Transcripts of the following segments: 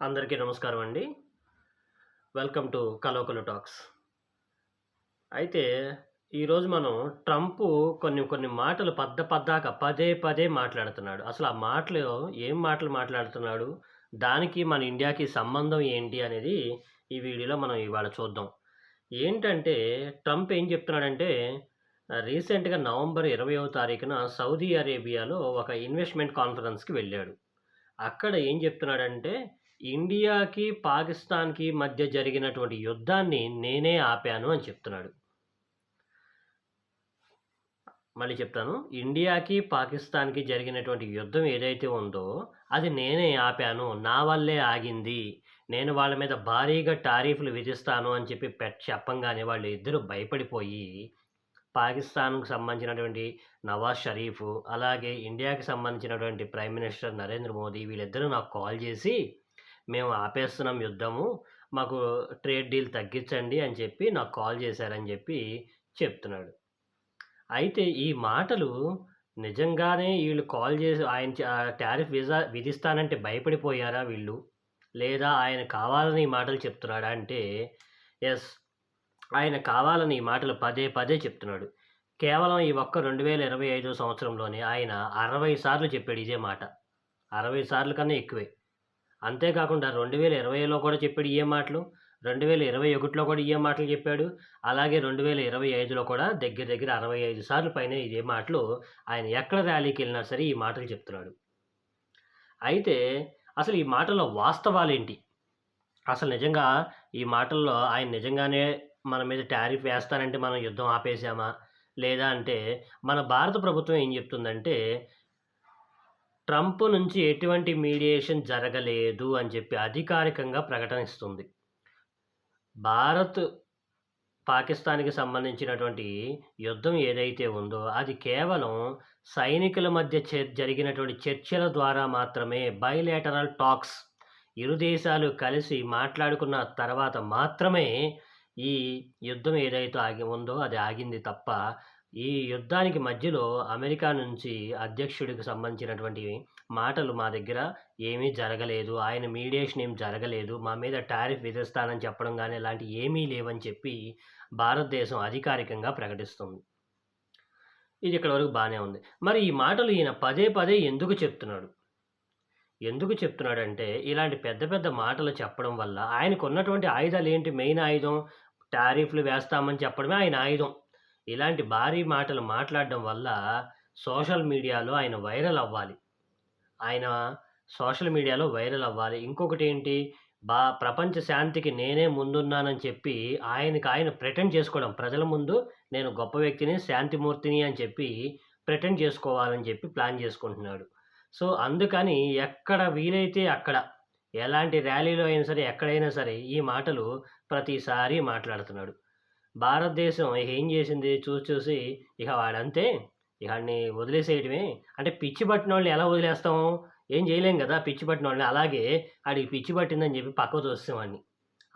అందరికీ నమస్కారం అండి. వెల్కమ్ టు కలోకలు టాక్స్ అయితే ఈరోజు మనం ట్రంప్ కొన్ని కొన్ని మాటలు పద్ద పద్దాక పదే పదే మాట్లాడుతున్నాడు. అసలు ఆ మాటలు ఏం మాటలు మాట్లాడుతున్నాడు? దానికి మన ఇండియాకి సంబంధం ఏంటి అనేది ఈ వీడియోలో మనం ఇవాళ చూద్దాం. ఏంటంటే ట్రంప్ ఏం చెప్తున్నాడంటే రీసెంట్గా నవంబర్ ఇరవయవ తారీఖున సౌదీ అరేబియాలో ఒక ఇన్వెస్ట్మెంట్ కాన్ఫరెన్స్కి వెళ్ళాడు. అక్కడ ఏం చెప్తున్నాడంటే ఇండియాకి పాకిస్తాన్కి మధ్య జరిగినటువంటి యుద్ధాన్ని నేనే ఆపాను అని చెప్తున్నాడు. మళ్ళీ చెప్తాను. ఇండియాకి పాకిస్తాన్కి జరిగినటువంటి యుద్ధం ఏదైతే ఉందో అది నేనే ఆపాను. నా వల్లే ఆగింది. నేను వాళ్ళ మీద భారీగా టారీఫ్లు విధిస్తాను అని చెప్పి పెట్ చెప్పంగానే వాళ్ళు ఇద్దరు భయపడిపోయి పాకిస్తాన్కు సంబంధించినటువంటి నవాజ్ షరీఫ్ అలాగే ఇండియాకి సంబంధించినటువంటి ప్రైమ్ మినిస్టర్ నరేంద్ర మోదీ వీళ్ళిద్దరూ నాకు కాల్ చేసి మేము ఆపేస్తున్నాం యుద్ధము మాకు ట్రేడ్ డీల్ తగ్గించండి అని చెప్పి నాకు కాల్ చేశారని చెప్పి చెప్తున్నాడు. అయితే ఈ మాటలు నిజంగానే వీళ్ళు కాల్ చేసి ఆయన టారిఫ్ విజా విధిస్తానంటే భయపడిపోయారా వీళ్ళు? లేదా ఆయన కావాలని ఈ మాటలు చెప్తున్నాడా అంటే ఎస్ ఆయన కావాలని ఈ మాటలు పదే పదే చెప్తున్నాడు. కేవలం ఈ ఒక్క రెండు వేల ఇరవై ఐదో సంవత్సరంలోనే ఆయన అరవై సార్లు చెప్పాడు ఇదే మాట. అరవై సార్లు కన్నా ఎక్కువే. అంతేకాకుండా రెండు వేల ఇరవైలో కూడా చెప్పాడు ఏ మాటలు రెండు వేల ఇరవై ఒకటిలో కూడా ఏ మాటలు చెప్పాడు అలాగే రెండు వేల ఇరవై ఐదులో కూడా దగ్గర దగ్గర అరవై ఐదు సార్లు పైన ఇదే మాటలు ఆయన ఎక్కడ ర్యాలీకి వెళ్ళినా సరే ఈ మాటలు చెప్తున్నాడు. అయితే అసలు ఈ మాటల్లో వాస్తవాలేంటి? అసలు నిజంగా ఈ మాటల్లో ఆయన నిజంగానే మన మీద టారిఫ్ వేస్తానంటే మనం యుద్ధం ఆపేసామా లేదా అంటే మన భారత ప్రభుత్వం ఏం చెప్తుందంటే ట్రంప్ నుంచి ఎటువంటి మీడియేషన్ జరగలేదు అని చెప్పి అధికారికంగా ప్రకటనిస్తుంది. భారత్ పాకిస్తాన్కి సంబంధించినటువంటి యుద్ధం ఏదైతే ఉందో అది కేవలం సైనికుల మధ్య జరిగినటువంటి చర్చల ద్వారా మాత్రమే బైలేటరల్ టాక్స్ ఇరు దేశాలు కలిసి మాట్లాడుకున్న తర్వాత మాత్రమే ఈ యుద్ధం ఏదైతే ఆగి ఉందో అది ఆగింది తప్ప ఈ యుద్ధానికి మధ్యలో అమెరికా నుంచి అధ్యక్షుడికి సంబంధించినటువంటి మాటలు మా దగ్గర ఏమీ జరగలేదు. ఆయన మీడియేషన్ ఏం జరగలేదు. మా మీద టారిఫ్ విధిస్తానని చెప్పడం కానీ ఇలాంటి ఏమీ లేవని చెప్పి భారతదేశం అధికారికంగా ప్రకటిస్తుంది. ఇది ఇక్కడ వరకు బాగానే ఉంది. మరి ఈ మాటలు ఈయన పదే పదే ఎందుకు చెప్తున్నాడు? ఎందుకు చెప్తున్నాడంటే ఇలాంటి పెద్ద పెద్ద మాటలు చెప్పడం వల్ల ఆయనకు ఉన్నటువంటి ఆయుధాలు ఏంటి? మెయిన్ ఆయుధం టారిఫ్లు వేస్తామని చెప్పడమే ఆయన ఆయుధం. ఇలాంటి భారీ మాటలు మాట్లాడడం వల్ల సోషల్ మీడియాలో ఆయన వైరల్ అవ్వాలి. ఆయన సోషల్ మీడియాలో వైరల్ అవ్వాలి. ఇంకొకటి ఏంటి? బా ప్రపంచ శాంతికి నేనే ముందున్నానని చెప్పి ఆయనకి ఆయన ప్రిటెండ్ చేసుకోవడం. ప్రజల ముందు నేను గొప్ప వ్యక్తిని శాంతిమూర్తిని అని చెప్పి ప్రిటెండ్ చేసుకోవాలని చెప్పి ప్లాన్ చేసుకుంటున్నాడు. సో అందుకని ఎక్కడ వీలైతే అక్కడ ఎలాంటి ర్యాలీలో అయినా సరే ఎక్కడైనా సరే ఈ మాటలు ప్రతిసారి మాట్లాడుతున్నాడు. భారతదేశం ఏం చేసింది? చూసి చూసి ఇక వాడంతే ఇవాడిని వదిలేసేయటమే. అంటే పిచ్చి పట్టిన వాళ్ళని ఎలా వదిలేస్తాము? ఏం చేయలేం కదా పిచ్చి పట్టిన వాళ్ళని. అలాగే ఆడికి పిచ్చి పట్టిందని చెప్పి పక్కకు తోస్తామని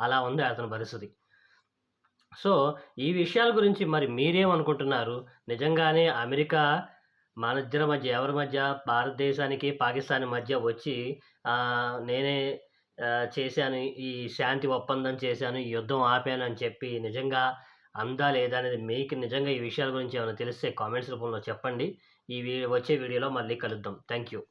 అలా ఉంది అతని పరిస్థితి. సో ఈ విషయాల గురించి మరి మీరేమనుకుంటున్నారు? నిజంగానే అమెరికా మన ఇద్దరి మధ్య ఎవరి మధ్య? భారతదేశానికి పాకిస్తాన్ మధ్య వచ్చి నేనే చేశాను. ఈ శాంతి ఒప్పందం చేశాను. ఈ యుద్ధం ఆపాను అని చెప్పి నిజంగా అందా లేదా అనేది మీకు నిజంగా ఈ విషయాల గురించి ఏమైనా తెలిస్తే కామెంట్స్ రూపంలో చెప్పండి. ఈ వచ్చే వీడియోలో మళ్ళీ కలుద్దాం. Thank you